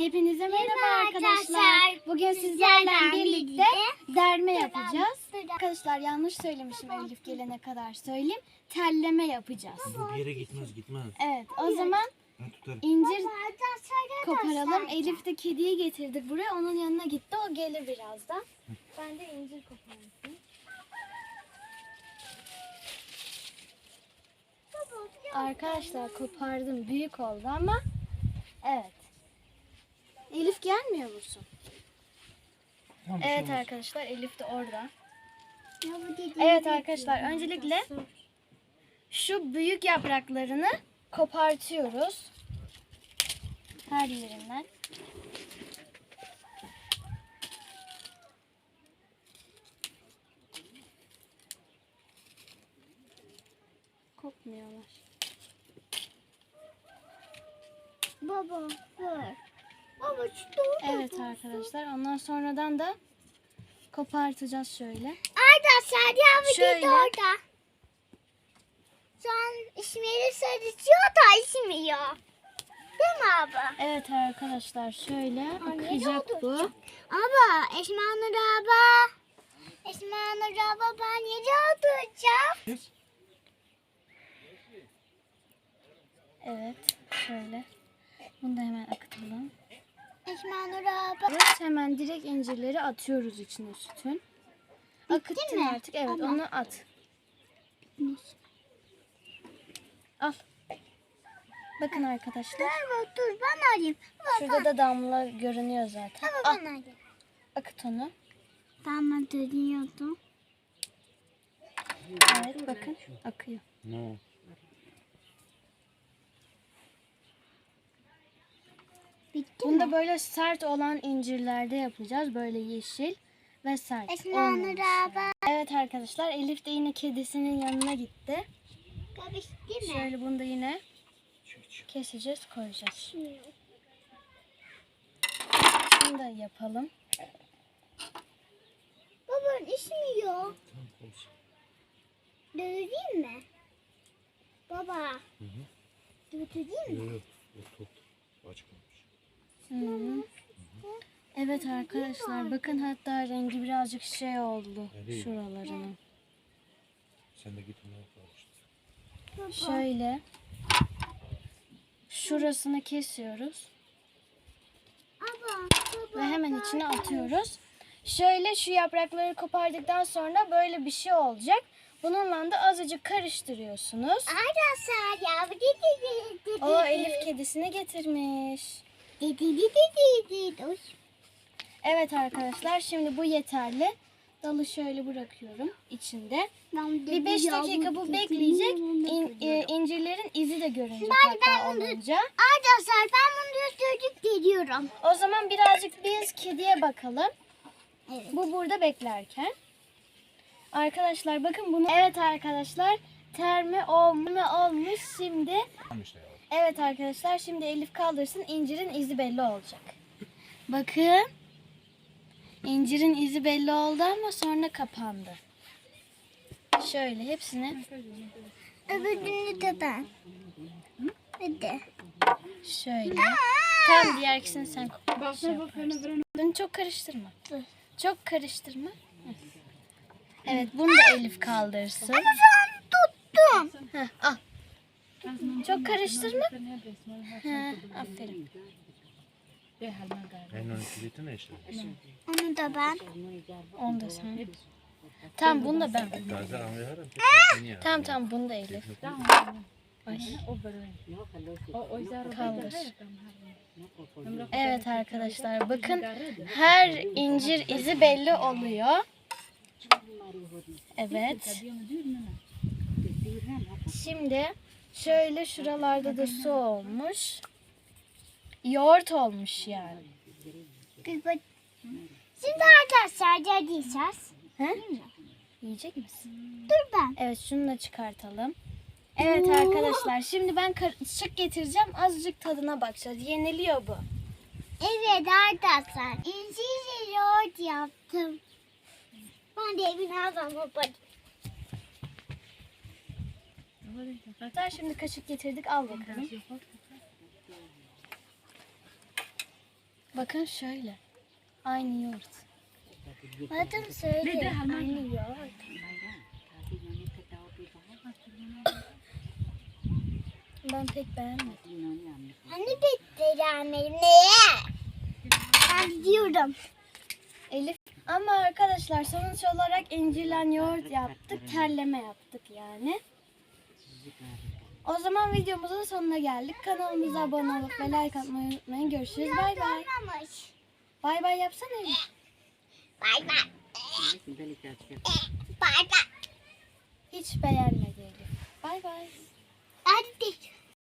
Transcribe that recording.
Hepinize merhaba Merhaba arkadaşlar. arkadaşlar. Bugün sizlerle birlikte derme yapacağız. Arkadaşlar yanlış söylemişim Elif gelene kadar söyleyeyim. Telleme yapacağız. Bu bir yere gitmez gitmez. Evet o zaman incir koparalım. arkadaşlar. Elif de kediyi getirdik buraya. Onun yanına gitti. O gelir birazdan. Ben de incir koparayım. Arkadaşlar kopardım. Büyük oldu ama evet. Elif gelmiyor musun? Tamam, şey Evet olmaz. arkadaşlar Elif de orada. Ya bu dediğim Evet arkadaşlar öncelikle şu büyük yapraklarını kopartıyoruz. Her yerinden. Kopmuyorlar. Baba ver. Evet arkadaşlar ondan sonradan da kopartacağız şöyle. Arkadaşlar ya Şöyle. orada. Şu an İsmail'i sarışıyor da içmiyor. Değil mi abi? Evet arkadaşlar şöyle akacak bu. Aba Esma Nur abi. Esma Nur abi ben yere oturacağım. Evet şöyle. Bunu da hemen akıtalım. Evet, hemen direkt incirleri atıyoruz içine sütün. Akıttın mi? artık. Evet Tamam. onu at. Al. Bakın arkadaşlar. Dur dur ben alayım. Baba, Şurada da damla görünüyor zaten. Al ben alayım. akıt onu. Tamam dönüyordum. Evet bakın akıyor. No. Bunu mi? da böyle sert olan incirlerde yapacağız. Böyle yeşil ve sert. Esma. Evet arkadaşlar Elif de yine kedisinin yanına gitti. Karıştı mı? Şöyle bunu da yine keseceğiz koyacağız. Şunu da yapalım. Baba içmiyor. Tamam olsun. Döveyim mi? Baba. Hı hı. Döveyim mi? Yok yok. O top. Evet arkadaşlar bakın hatta rengi birazcık şey oldu Evet. şuralarının. Sen de git. Şöyle şurasını kesiyoruz Baba. ve hemen içine atıyoruz. Şöyle şu yaprakları kopardıktan sonra böyle bir şey olacak. Bununla da azıcık karıştırıyorsunuz. Arkadaşlar ya. O Elif kedisini getirmiş. Dedi dedi dedi. Evet arkadaşlar şimdi bu yeterli. Dalı şöyle bırakıyorum içinde. Bir 5 dakika bu bekleyecek. İn, e, incirlerin izi de görünecek hatta olunca. Arkadaşlar ben bunu çocuk geliyorum. O zaman birazcık biz kediye bakalım. Evet. Bu burada beklerken. Arkadaşlar bakın bunu. Evet arkadaşlar terme olmuş, olmuş şimdi. Evet arkadaşlar şimdi Elif kaldırsın incirin izi belli olacak. Bakın. İncirin izi belli oldu ama sonra kapandı. Şöyle hepsini Öbürünü de ben. Hadi. şöyle. Tam diğer ikisini sen şey yaparsın. Bunu çok karıştırma. Çok karıştırma. Evet bunu da Elif kaldırsın. Şu an tuttum. Heh, al. Çok karıştırma. Ha, aferin. En ön kilidi ne işte? Onu da ben. Onu da sen. Tamam bunu da ben. Gazi anlayarım. Niye? Tamam tamam bunu da Elif. Ay. Kaldır. Evet arkadaşlar bakın her incir izi belli oluyor. Evet. Şimdi şöyle şuralarda da su olmuş. Yoğurt olmuş yani. Şimdi arkadaşlar geleceğiz. He? Yiyecek misin? Dur ben. Evet şunu da çıkartalım. Evet arkadaşlar şimdi ben karışık getireceğim. Azıcık tadına bakacağız. Yeniliyor bu. Evet arkadaşlar. İnciyle yoğurt yaptım. Ben de evin ağzına babacığım. Sen şimdi kaşık getirdik al bakalım. Bakın şöyle. Aynı yoğurt. Madem söyle. Aynı yoğurt. Ben pek beğenmedim. Hani bitti benim neye? Ben gidiyorum. Elif ama arkadaşlar sonuç olarak incirlen yoğurt yaptık. Terleme yaptık yani. O zaman videomuzun sonuna geldik. Kanalımıza abone olup ve like atmayı unutmayın. Görüşürüz. Bay bay. Bay bay yapsana Elif. Bay bay. Bay bay. Hiç beğenmedi. Bay bay. Hadi.